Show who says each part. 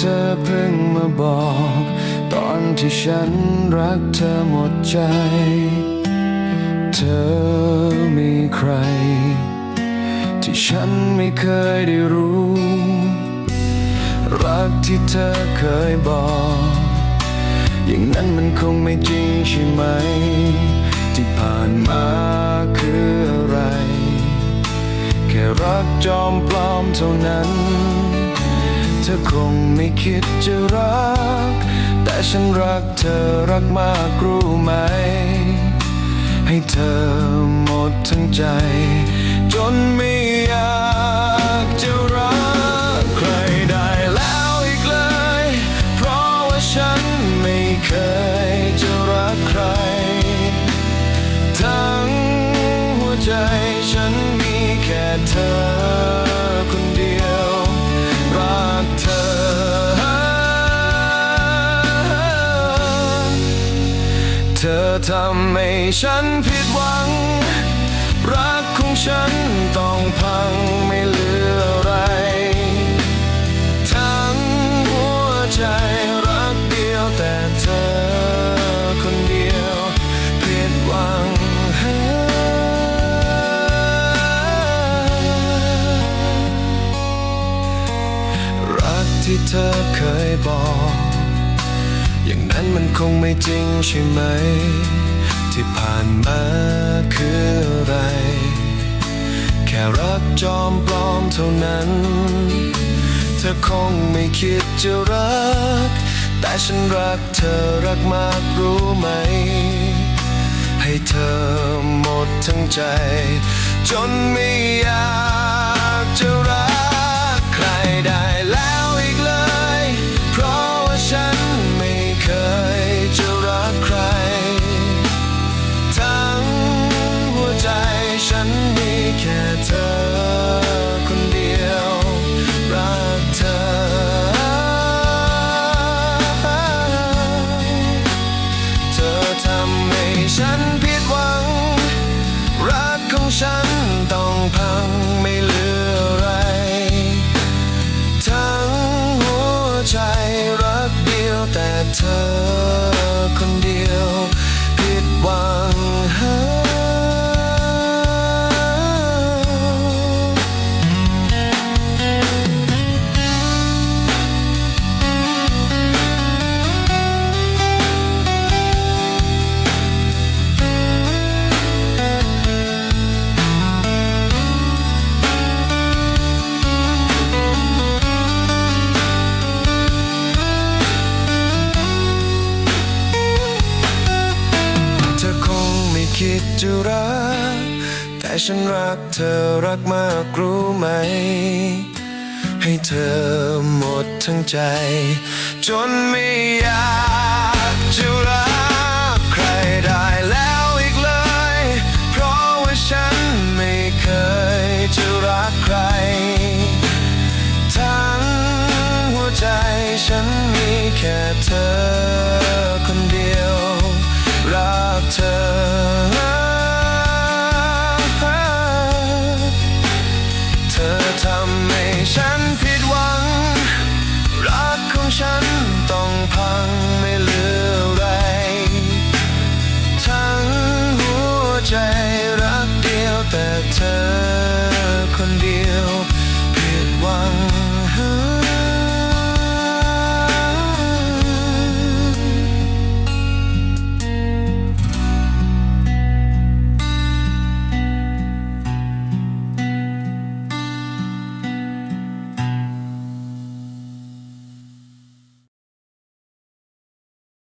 Speaker 1: เธอเพิ่งมาบอก ตอนที่ฉันรักเธอหมดใจ เธอมีใคร ที่ฉันไม่เคยได้รู้ รักที่เธอเคยบอก อย่างนั้นมันคงไม่จริงใช่ไหม ที่ผ่านมาคืออะไร แค่รักจอมปลอมเท่านั้น ธอคงไม่คิดจะรัก แต่ฉันรักเธอรักมากรู้ไหม ให้เธอหมดทั้งใจ จนไม่อยากจะรักใครได้แล้วอีกเลย เพราะว่าฉันไม่เคยจะรักใคร ทั้งหัวใจฉันมีแค่เธอ ทำให้ฉันผิดหวัง รักของฉันต้องพังไม่เหลืออะไร ทั้งหัวใจรักเดียวแต่เธอคนเดียวผิดหวังรักที่เธอเคยบอก อย่างนั้นมันคงไม่จริงใช่ไหม ที่ผ่านมาคืออะไร แค่รักจอมปลอมเท่านั้น เธอคงไม่คิดจะรัก แต่ฉันรักเธอรักมากรู้ไหม ให้เธอหมดทั้งใจ จนไม่อยากจะรัก คิดจะรัก แต่ฉันรักเธอรักมากรู้ไหม ให้เธอหมดทั้งใจ จนไม่อยาก แต่เธอคนเดียวผิดหวัง